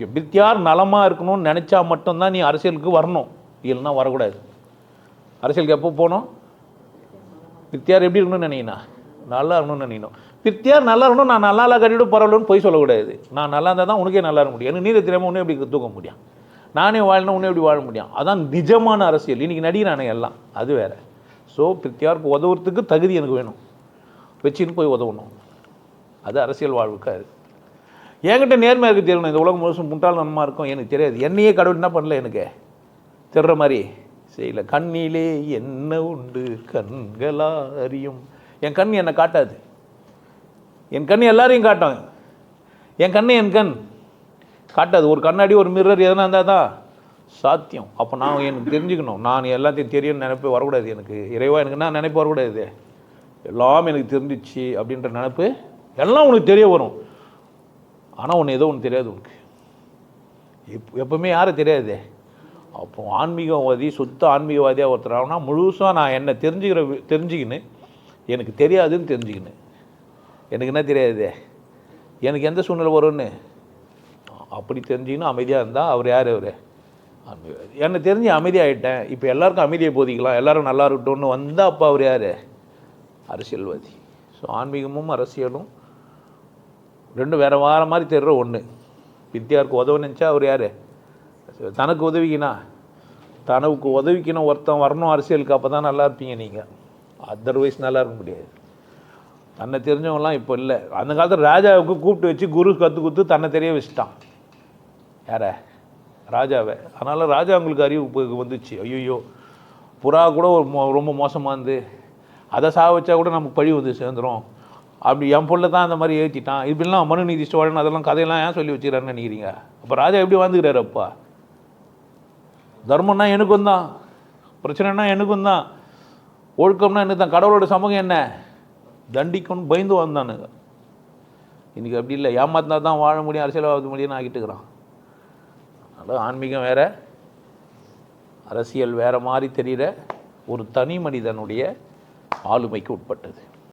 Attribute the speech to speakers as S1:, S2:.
S1: முக்கியம் பித்தியார் நலமாக இருக்கணும்னு நினச்சா மட்டும்தான் நீ அரசியலுக்கு வரணும். இல்லைன்னா வரக்கூடாது. அரசியலுக்கு எப்போ போகணும்? பித்தியார் எப்படி இருக்கணும்னு நினைக்கினா நல்லா இருக்கணும்னு நினைக்கணும். பித்தியார் நல்லா இருக்கணும் நான் நல்லா இல்லை கட்டிட்டு பரவாயில்லன்னு போய் சொல்லக்கூடாது. நான் நல்லா இருந்தால் தான் உனக்கே நல்லா இருக்க முடியும். எனக்கு நீரை தெரியாமல் உன்னே எப்படி தூக்க முடியும்? நானே வாழணும் உன்னே எப்படி வாழ முடியும்? அதான் நிஜமான அரசியல். இன்றைக்கி நடிகிறானே எல்லாம். அது வேறு. ஸோ பித்தியாருக்கு உதவுறதுக்கு தகுதி எனக்கு வேணும். வச்சுன்னு போய் உதவணும். அது அரசியல் வாழ்வுக்காரு என்கிட்ட நேர்மையாக இருக்க தெரியணும். இந்த உலகம் முழுசும் முட்டாளனமாக இருக்கும். எனக்கு தெரியாது. என்னையே கடவுள் என்ன பண்ணல எனக்கு? தெரிற மாதிரி. செய்யல. கண்ணிலே என்ன உண்டு? கண்களா அறியும் என் கண் என்னை காட்டாது. என் கண் எல்லாரையும் காட்டும். என் கண்ணு என் கண். காட்டாது. ஒரு கண்ணாடி ஒரு மிரர் எதனா இருந்தால் தான் சாத்தியம். அப்போ நான் எனக்கு தெரிஞ்சுக்கணும். நான் எல்லாத்தையும் தெரியும்னு நினைப்பு வரக்கூடாது எனக்கு. இறைவா எனக்கு என்ன நினைப்பு வரக்கூடாது? எல்லாம் எனக்கு தெரிஞ்சிச்சு அப்படின்ற நினப்பு எல்லாம் உனக்கு தெரிய வரும். ஆனால் ஒன்று ஏதோ ஒன்று தெரியாது உனக்கு. எப் எப்பவுமே யாரும் தெரியாது. அப்போ ஆன்மீகவாதி சுத்த ஆன்மீகவாதியாக ஒருத்தர் ஆகுனா முழுசாக நான் என்ன தெரிஞ்சுக்கிற தெரிஞ்சுக்கின்னு எனக்கு தெரியாதுன்னு தெரிஞ்சுக்கின்னு. எனக்கு என்ன தெரியாது? எனக்கு எந்த சூழ்நிலை வரும்னு? அப்படி தெரிஞ்சுக்கின்னு அமைதியாக இருந்தால் அவர் யார் அவர்? ஆன்மீகவாதி. என்னை தெரிஞ்சு அமைதியாகிட்டேன் இப்போ எல்லாருக்கும் அமைதியை போதிக்கலாம். எல்லோரும் நல்லா இருக்கட்டும்னு வந்தால் அப்போ அவர் யார்? அரசியல்வாதி. ஸோ ஆன்மீகமும் அரசியலும் ரெண்டும் வேறு வேறு மாதிரி தெரிற ஒன்று வித்தியாருக்கு உதவ நினச்சா அவர் யார்? தனக்கு உதவிக்கினா. தனக்கு உதவிக்கணும் ஒருத்தன் வரணும் அரசியலுக்கு அப்போ தான் நல்லா இருப்பீங்க நீங்கள் அதர்வைஸ் நல்லா இருக்க முடியாது. தன்னை தெரிஞ்சவங்களாம் இப்போ இல்லை. அந்த காலத்தில் ராஜாவுக்கு கூப்பிட்டு வச்சு குரு கற்று கொடுத்து தன்னை தெரிய வச்சுட்டான். யார? ராஜாவை. அதனால் ராஜா அவங்களுக்கு அறிவு வந்துச்சு. ஐயோ புறா கூட ஒரு மோ- ரொம்ப மோசமாக இருந்து. அதை சாக வச்சா கூட நமக்கு பழி வந்து சேர்ந்துரும். அப்படி என் பொருளை தான் அந்த மாதிரி ஏற்றிட்டான் இப்படிலாம் மனு நீதி சோழன் அதெல்லாம் கதையெல்லாம் ஏன் சொல்லி வச்சுக்கிறான்னு நினைக்கிறீங்க? அப்போ ராஜா எப்படி வாழ்ந்துக்கிறாரு அப்பா? தர்மம்னா எனக்கும் தான். பிரச்சனைனா எனக்கும் தான். ஒழுக்கம்னா எனக்கு தான். கடவுளோட சமூகம் என்ன? தண்டிக்கும்னு பயந்து வந்தானுங்க இன்றைக்கி அப்படி இல்லை. ஏமாத்தினா தான் வாழ முடியும் அரசியல்வாத முடியும்னு ஆகிட்டு இருக்கிறான். அதனால் ஆன்மீகம் வேற அரசியல் வேறு மாதிரி தெரிகிற ஒரு தனி மனிதனுடைய ஆளுமைக்கு உட்பட்டது.